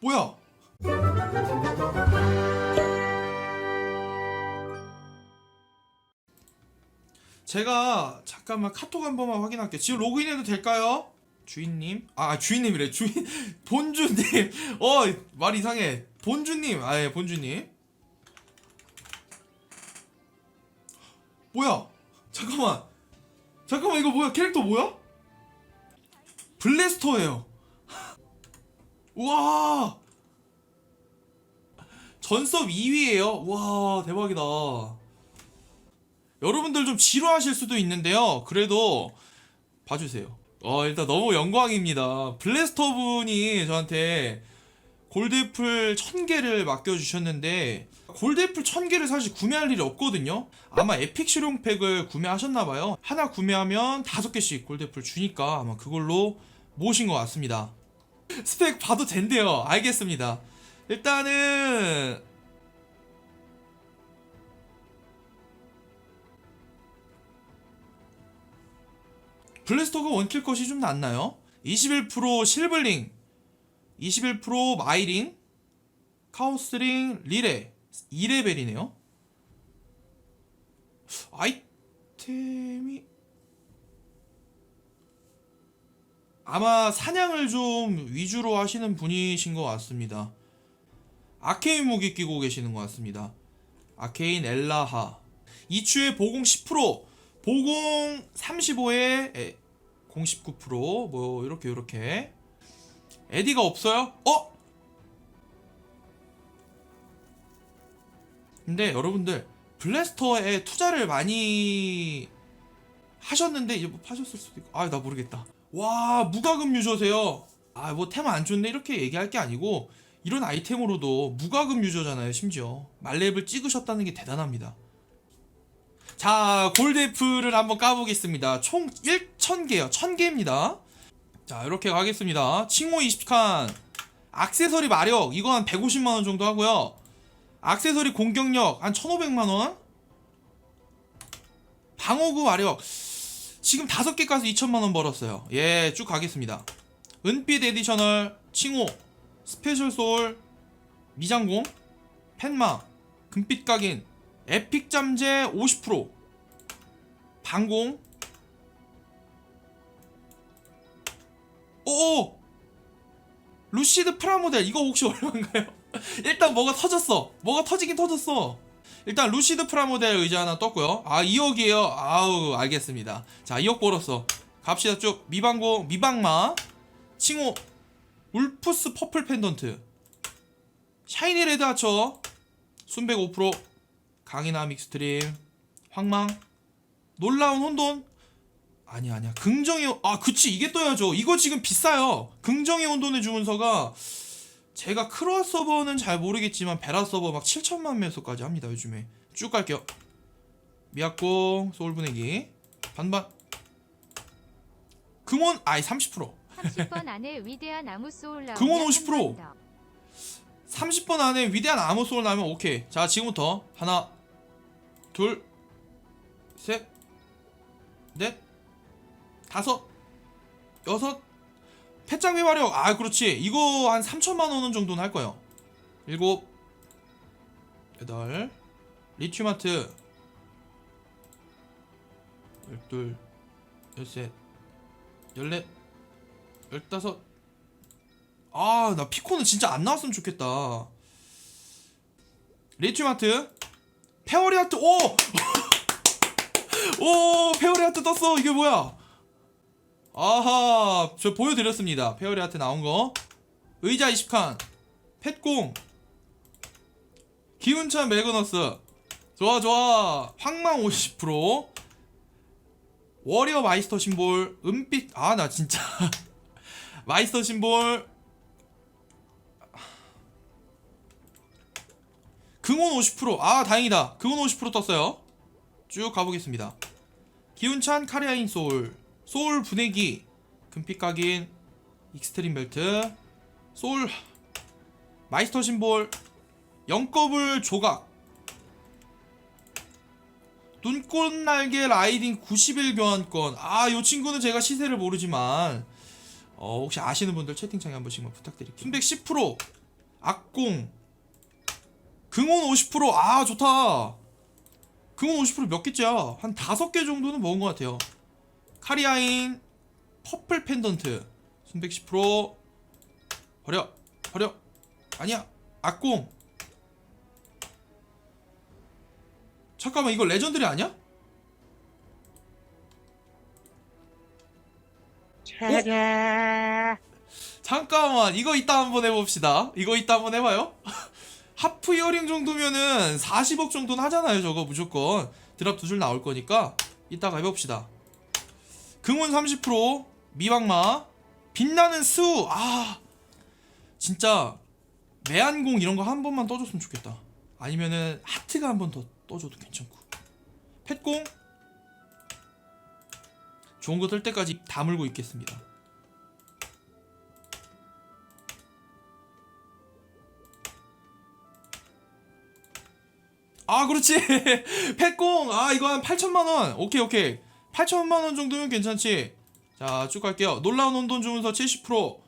뭐야? 제가 잠깐만 카톡 한 번만 확인할게요. 지금 로그인해도 될까요? 주인님? 아 주인님이래. 주인 본주님. 어 말 이상해. 본주님. 아예 본주님. 뭐야? 잠깐만. 잠깐만 이거 뭐야? 캐릭터 뭐야? 블래스터예요. 우와. 전섭 2위예요. 와 대박이다. 여러분들 좀 지루하실 수도 있는데요. 그래도 봐주세요. 어 일단 너무 영광입니다. 블래스터 분이 저한테 골드애플 1000개를 맡겨주셨는데 골드애플 1000개를 사실 구매할 일이 없거든요. 아마 에픽 실용팩을 구매하셨나봐요. 하나 구매하면 5개씩 골드애플 주니까 아마 그걸로 모으신 것 같습니다. 스펙 봐도 된대요. 알겠습니다. 일단은 블래스터가 원킬 컷이 좀 낫나요? 21% 실블링, 21% 마이링, 카오스링, 리레 2레벨이네요. 아이템이 아마 사냥을 좀 위주로 하시는 분이신 것 같습니다. 아케인 무기 끼고 계시는 것 같습니다. 아케인 엘라하. 이추의 보공 10%, 보공 35에 019%뭐 이렇게 이렇게. 에디가 없어요? 어? 근데 여러분들 블래스터에 투자를 많이 하셨는데 이제 뭐 파셨을 수도 있고. 아 나 모르겠다. 와 무과금 유저세요. 아뭐템안 좋네. 이렇게 얘기할 게 아니고 이런 아이템으로도 무과금 유저잖아요 심지어. 말렙을 찍으셨다는 게 대단합니다 자 골드애플을 한번 까보겠습니다. 총 1000개요. 1000개입니다. 자 이렇게 가겠습니다. 칭호 20칸. 악세서리 마력. 이거 한 150만원 정도 하고요. 악세서리 공격력 한 1500만원. 방어구 마력. 지금 다섯 개 까서 2천만원 벌었어요. 예 쭉 가겠습니다. 은빛 에디셔널 칭호 스페셜 소울 미장공 펜마 금빛 각인 에픽 잠재 50% 방공. 오 루시드 프라모델. 이거 혹시 얼마인가요? 일단 뭐가 터졌어. 뭐가 터지긴 터졌어. 일단 루시드 프라모델 의자 하나 떴고요. 아 2억이에요. 아우 알겠습니다. 자 2억 벌었어. 갑시다. 쭉. 미방고 미방마. 칭호. 울프스 퍼플 펜던트. 샤이니 레드 하처. 순백 5% 강인함 믹스트림 황망 놀라운 혼돈. 아니야 아니야. 긍정의 혼- 아 그치. 이게 떠야죠. 이거 지금 비싸요. 긍정의 혼돈의 주문서가 제가 크로아 서버는 잘 모르겠지만 베라 서버 막 7천만 매수까지 합니다 요즘에. 쭉 갈게요. 미약공 소울 분위기. 반반. 금원 아이 30% 30번 안에 위대한 나무 소울 나오면 금원 한 50%. 번 더. 30번 안에 위대한 아무 소울 나면 오케이. 자 지금부터 하나 둘 셋 넷 다섯 여섯. 패짱비 마력. 아 그렇지. 이거 한 3천만 원 정도는 할 거예요. 일곱 여덟. 리튬 아트. 열둘 열셋 열넷 열다섯. 아, 나 피코는 진짜 안 나왔으면 좋겠다. 리튬 아트, 페어리 아트, 오! 오, 페어리 아트 떴어. 이게 뭐야? 아하, 저 보여드렸습니다. 페어리 아트 나온 거. 의자 20칸, 펫공, 기운찬 매그너스. 좋아, 좋아. 황망 50%. 워리어 마이스터 심볼, 은빛, 아, 나 진짜. 마이스터 심볼, 금원 50%. 아, 다행이다. 금원 50% 떴어요. 쭉 가보겠습니다. 기운찬 카리아인 소울, 소울 분해기, 금빛 각인, 익스트림 벨트, 소울, 마이스터 심볼, 영꺼불 조각, 눈꽃 날개 라이딩 90일 교환권. 아, 요 친구는 제가 시세를 모르지만, 어, 혹시 아시는 분들 채팅창에 한 번씩만 부탁드릴게요. 순백 10%, 악공 긍온 50%아 좋다. 긍온 50%몇 개째야? 한 다섯 개 정도는 먹은 것 같아요. 카리아인 퍼플 펜던트. 순백 10% 버려. 버려. 아니야. 악공 잠깐만 이거 레전드리 아니야? 잠깐만 이거 이따 한번 해봅시다. 이거 이따 한번 해봐요 하프 이어링 정도면은 40억 정도는 하잖아요 저거 무조건. 드랍 두 줄 나올 거니까 이따가 해봅시다. 금운 30% 미박마 빛나는 수아 진짜 매한공 이런 거 한 번만 떠줬으면 좋겠다. 아니면은 하트가 한 번 더 떠줘도 괜찮고. 펫공? 좋은 거 뜰 때까지 다물고 있겠습니다 아 그렇지. 펫공. 아 이거 한 8천만원. 오케이 오케이. 8천만원 정도면 괜찮지. 자 쭉 갈게요. 놀라운 혼돈 주문서 70%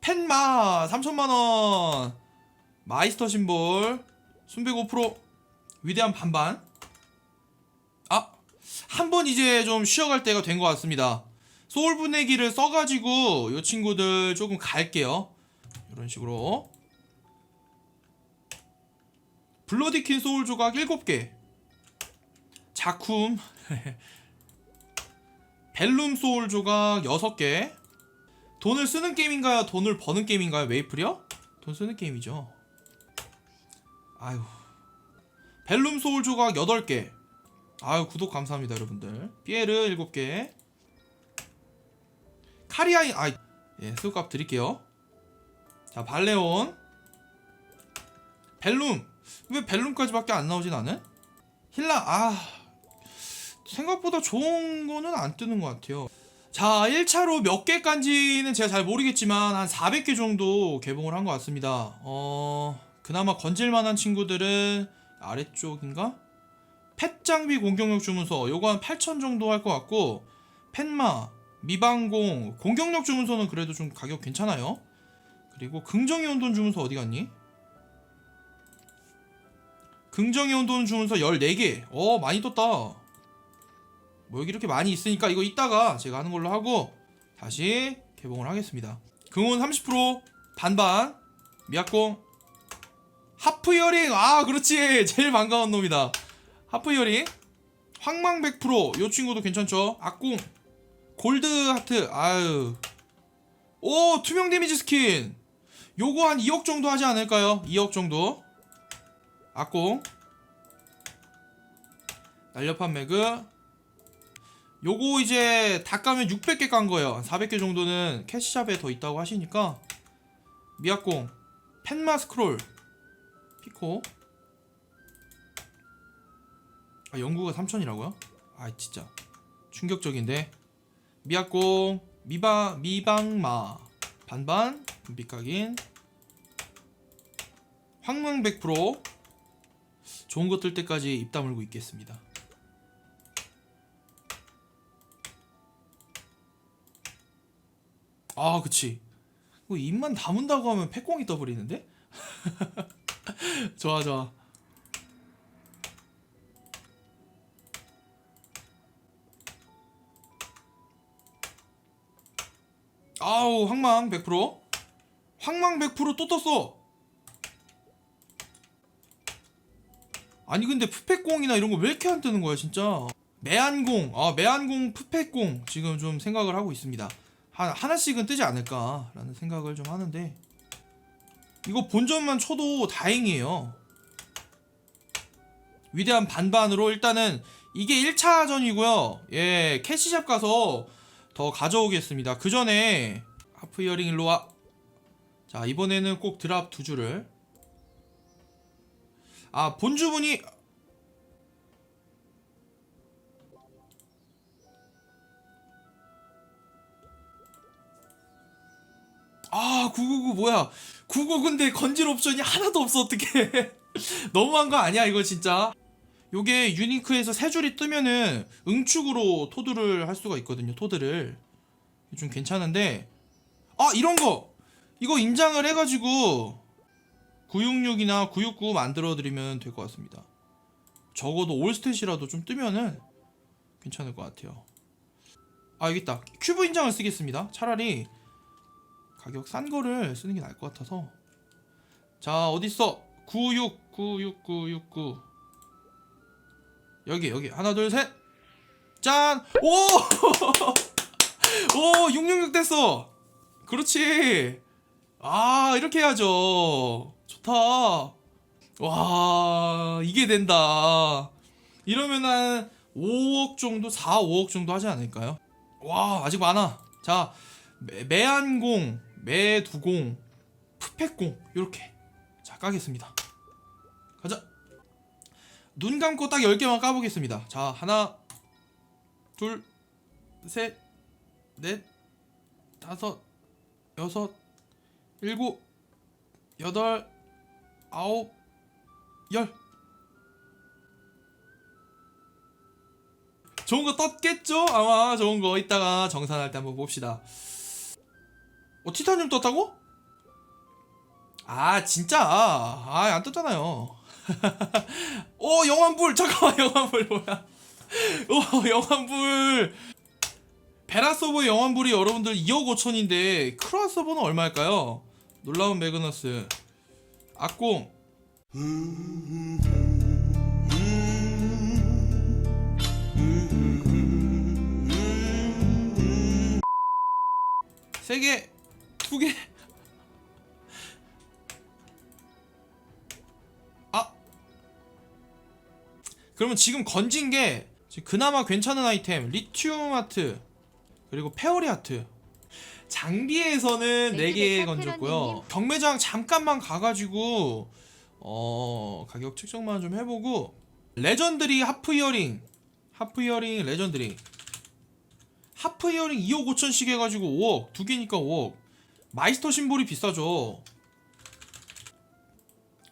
펜마 3천만원. 마이스터 심볼. 순백 5% 위대한 반반. 아 한 번 이제 좀 쉬어갈 때가 된 것 같습니다. 소울 분해기를 써가지고 이 친구들 조금 갈게요. 이런 식으로 블러디킨 소울 조각 7개. 자쿰. 벨룸 소울 조각 6개. 돈을 쓰는 게임인가요? 돈을 버는 게임인가요? 메이플이요? 돈 쓰는 게임이죠. 아유 벨룸 소울 조각 8개. 아유 구독 감사합니다 여러분들. 피에르 7개. 카리아인 아 예, 수값 드릴게요. 자 발레온. 벨룸 왜 벨룸까지밖에 안 나오지 나는? 힐라 아 생각보다 좋은 거는 안 뜨는 것 같아요 자 1차로 몇 개까지는 제가 잘 모르겠지만 한 400개 정도 개봉을 한 것 같습니다 어 그나마 건질만한 친구들은 아래쪽인가? 펫 장비 공격력 주문서 요거 한8,000 정도 할 것 같고 펜마 미방공 공격력 주문서는 그래도 좀 가격 괜찮아요 그리고 긍정의 혼돈 주문서 어디 갔니? 긍정의 혼돈 주문서 14개. 어 많이 떴다. 뭐 여기 이렇게 많이 있으니까 이거 이따가 제가 하는 걸로 하고 다시 개봉을 하겠습니다. 긍온 30% 반반. 미약공. 하프 이어링. 아 그렇지. 제일 반가운 놈이다. 하프 이어링. 황망 100%요 친구도 괜찮죠? 악공 골드 하트. 아유. 오 투명 데미지 스킨. 요거 한 2억 정도 하지 않을까요? 2억 정도 악공 날렵한 매그. 요거 이제 다 까면 600개 깐 거예요. 400개 정도는 캐시샵에 더 있다고 하시니까. 미약공. 펜마 스크롤. 피코. 아 연구가 3000이라고요? 아 진짜. 충격적인데. 미약공. 미바 미방마. 반반. 빛각인. 황망 100% 좋은 것뜰 때까지 입 다물고 있겠습니다. 아, 그치. 뭐 입만 다문다고 하면 패공이 떠버리는데? 좋아, 좋아. 아우, 황망 100%. 황망 100%또 떴어. 아니 근데 푸페공이나 이런 거 왜 이렇게 안 뜨는 거야 진짜? 매한공. 아 매한공 푸페공. 지금 좀 생각을 하고 있습니다. 한, 하나씩은 뜨지 않을까 라는 생각을 좀 하는데. 이거 본전만 쳐도 다행이에요. 위대한 반반으로 일단은 이게 1차전이고요. 예 캐시샵 가서 더 가져오겠습니다. 그 전에 하프 이어링 일로와. 자 이번에는 꼭 드랍 두 줄을 아 본주분이 아 999 뭐야. 99 근데 건질 옵션이 하나도 없어 어떡해. 너무한 거 아니야 이거 진짜? 요게 유니크에서 세 줄이 뜨면은 응축으로 토드를 할 수가 있거든요 토드를. 좀 괜찮은데. 아 이런 거! 이거 인장을 해가지고 966이나 969 만들어 드리면 될 것 같습니다. 적어도 올스탯이라도 좀 뜨면은 괜찮을 것 같아요. 아 여기 있다. 큐브 인장을 쓰겠습니다. 차라리 가격 싼 거를 쓰는 게 나을 것 같아서. 자 어디 있어? 96 96 969 여기 여기 하나 둘 셋. 짠! 오! 오, 666 됐어. 그렇지. 아, 이렇게 해야죠. 좋다. 와, 이게 된다. 이러면 한 5억 정도, 4, 5억 정도 하지 않을까요? 와, 아직 많아. 자, 매, 매한공, 매두공, 푸팩공, 요렇게. 자, 까겠습니다. 가자. 눈 감고 딱 10개만 까보겠습니다. 자, 하나, 둘, 셋, 넷, 다섯, 여섯, 일곱, 여덟, 아홉, 열. 좋은 거 떴겠죠? 아마 좋은 거 이따가 정산할 때 한번 봅시다. 어 티타늄 떴다고? 아 진짜 아 안 떴잖아요. 오 영환불 잠깐만 영환불 뭐야? 오 영환불 베라서브 영환불이 여러분들 2억 5천인데 크로스서버는 얼마일까요? 놀라운 매그너스 악공 세 개, 두 개. 아. 그러면 지금 건진 게 그나마 괜찮은 아이템 리튬 아트 그리고 페어리 아트 장비에서는 4개 레드베타 건졌고요. 경매장 잠깐만 가가지고 어 가격 측정만 좀 해보고 레전드리 하프 이어링 하프 이어링 레전드리. 하프 이어링 2억 5천씩 해가지고 5억 두 개니까 5억. 마이스터 심볼이 비싸죠.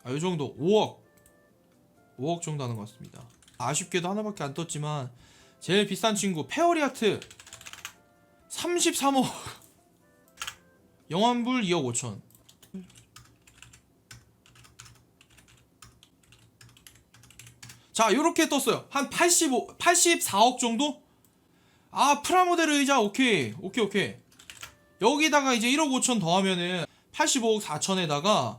아 요정도. 5억. 5억 정도 하는 것 같습니다. 아쉽게도 하나밖에 안 떴지만 제일 비싼 친구 페어리아트. 33억 영환불 2억 5천. 자 요렇게 떴어요. 한 85, 84억 정도? 아 프라모델 의자 오케이. 오케이 오케이. 여기다가 이제 1억 5천 더하면은 85억 4천에다가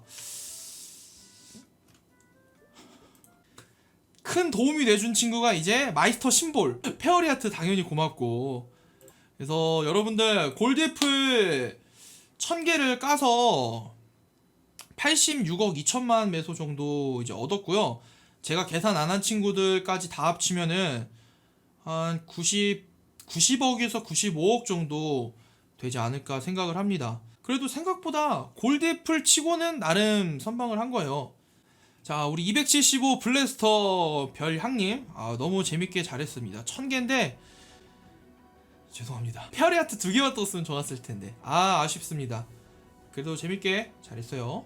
큰 도움이 돼준 친구가 이제 마이스터 심볼. 페어리아트 당연히 고맙고. 그래서 여러분들 골드애플 1000개를 까서 86억 2천만 매소 정도 이제 얻었고요 제가 계산 안 한 친구들까지 다 합치면은 한 90, 90억에서 95억 정도 되지 않을까 생각을 합니다. 그래도 생각보다 골드애플 치고는 나름 선방을 한 거예요. 자, 우리 275 블래스터 별향님, 아, 너무 재밌게 잘했습니다. 1000개인데, 죄송합니다. 페어리아트 두 개만 떴으면 좋았을 텐데. 아, 아쉽습니다. 그래도 재밌게 잘했어요.